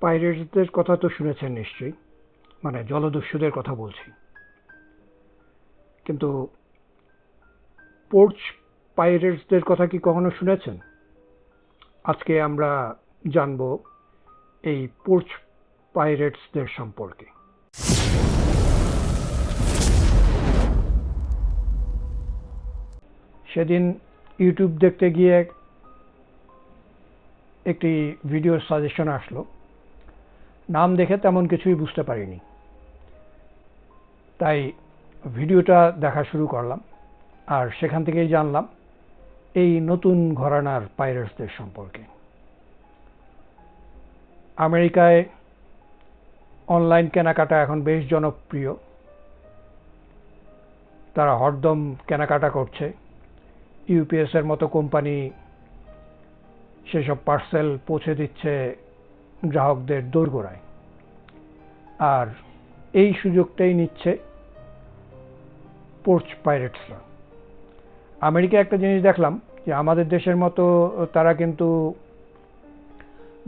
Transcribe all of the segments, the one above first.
পাইরেটসদের কথা তো শুনেছেন নিশ্চয়ই। মানে জলদস্যুদের কথা বলছি। কিন্তু পোর্চ পাইরেটসদের কথা কি কখনো শুনেছেন? আজকে আমরা জানব এই পোর্চ পাইরেটসদের সম্পর্কে। সেদিন ইউটিউব দেখতে গিয়ে একটি ভিডিও সাজেশন আসলো। নাম দেখে তেমন কিছুই বুঝতে পারিনি। তাই ভিডিওটা দেখা শুরু করলাম আর সেখান থেকেই জানলাম এই নতুন ঘরানার পাইরেটসদের সম্পর্কে। আমেরিকায় অনলাইন কেনাকাটা এখন বেশ জনপ্রিয়। তারা হরদম কেনাকাটা করছে। ইউপিএসের মতো কোম্পানি সেসব পার্সেল পৌঁছে দিচ্ছে গ্রাহকদের দোরগোড়ায়। আর এই সুযোগটাই নিচ্ছে পোর্চ পাইরেটসরা আমেরিকা একটা জিনিস দেখলাম যে আমাদের দেশের মতো তারা কিন্তু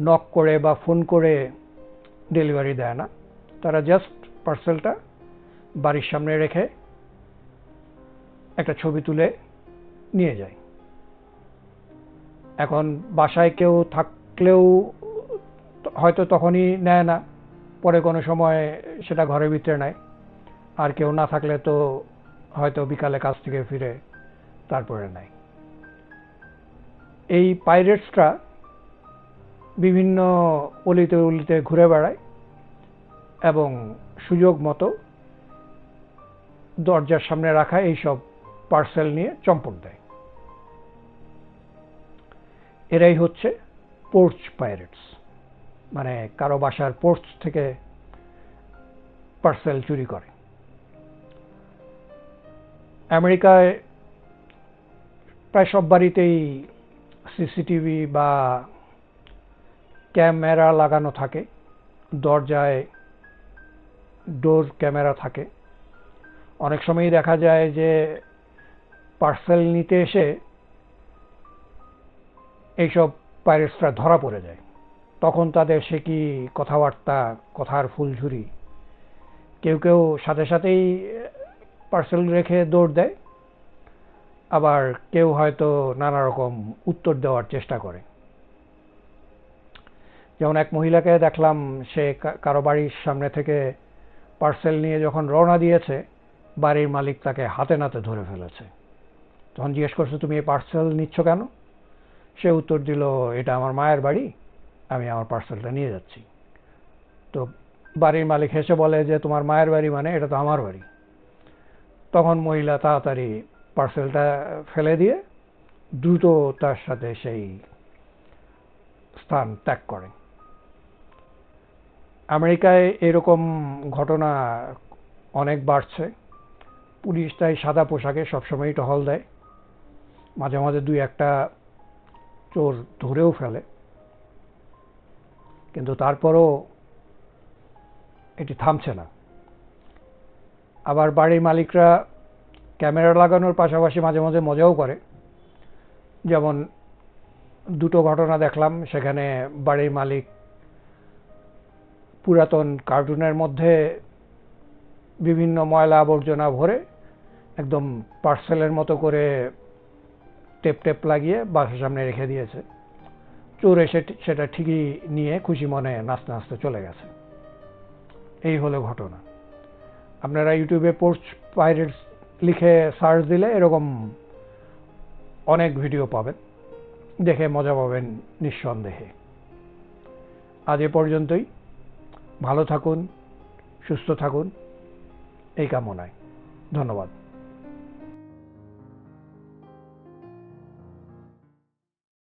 নক করে বা ফোন করে ডেলিভারি দেয় না। তারা জাস্ট পার্সেলটা বাড়ির সামনে রেখে একটা ছবি তুলে নিয়ে যায়। এখন বাসায় কেউ থাকলেও হয়তো তখনই নেয় না, পরে কোনো সময় সেটা ঘরের ভিতরে নেয়। আর কেউ না থাকলে তো হয়তো বিকালে কাজ থেকে ফিরে তারপরে নেয়। এই পাইরেটসরা বিভিন্ন অলিতে অলিতে ঘুরে বেড়ায় এবং সুযোগ মতো দরজার সামনে রাখা এইসব পার্সেল নিয়ে চম্পট দেয়। এরাই হচ্ছে পোর্চ পাইরেটস। মানে কারও বাসার পোর্চ থেকে পার্সেল চুরি করে। আমেরিকায় প্রায় সব বাড়িতেই সিসিটিভি বা ক্যামেরা লাগানো থাকে। দরজায় ডোর ক্যামেরা থাকে। অনেক সময়ই দেখা যায় যে পার্সেল নিতে এসে এইসব পাইরেটসরা ধরা পড়ে যায়। তখন তাদের সে কি কথাবার্তা, কথার ফুলঝুরি? কেউ কেউ সাথে সাথেই পার্সেল রেখে দৌড় দেয়। আবার কেউ হয়তো নানা রকম উত্তর দেওয়ার চেষ্টা করে। যেমন এক মহিলাকে দেখলাম, সে কারও বাড়ির সামনে থেকে পার্সেল নিয়ে যখন রওনা দিয়েছে, বাড়ির মালিক তাকে হাতে নাতে ধরে ফেলেছে। তখন জিজ্ঞেস করছে, তুমি এই পার্সেল নিচ্ছ কেন? সে উত্তর দিল, এটা আমার মায়ের বাড়ি। আমি আমার পার্সেলটা নিয়ে যাচ্ছি। তো বাড়ির মালিক হেসে বলে যে, তোমার মায়ের বাড়ি মানে এটা তো আমার বাড়ি। তখন মহিলা তাড়াতাড়ি পার্সেলটা ফেলে দিয়ে দ্রুত তার সাথে সেই স্থান ত্যাগ করে। আমেরিকায় এরকম ঘটনা অনেক বাড়ছে। পুলিশ তাই সাদা পোশাকে সবসময় টহল দেয়। মাঝে মাঝে দুই একটা চোর ধরেও ফেলে। কিন্তু তারপরও এটি থামছে না। আবার বাড়ির মালিকরা ক্যামেরা লাগানোর পাশাপাশি মাঝে মাঝে মজাও করে। যেমন দুটো ঘটনা দেখলাম, সেখানে বাড়ির মালিক পুরাতন কার্টুনের মধ্যে বিভিন্ন ময়লা আবর্জনা ভরে একদম পার্সেলের মতো করে টেপ টেপ লাগিয়ে বাসের সামনে রেখে দিয়েছে। চোর সেটা ঠিকই নিয়ে খুশি মনে নাচতে নাচতে চলে গেছে। এই হলো ঘটনা। আপনারা ইউটিউবে পোস্ট পাইরেটস লিখে সার্চ দিলে এরকম অনেক ভিডিও পাবেন। দেখে মজা পাবেন নিঃসন্দেহে। আজ এ পর্যন্তই। ভালো থাকুন, সুস্থ থাকুন। এই কামনায়। ধন্যবাদ।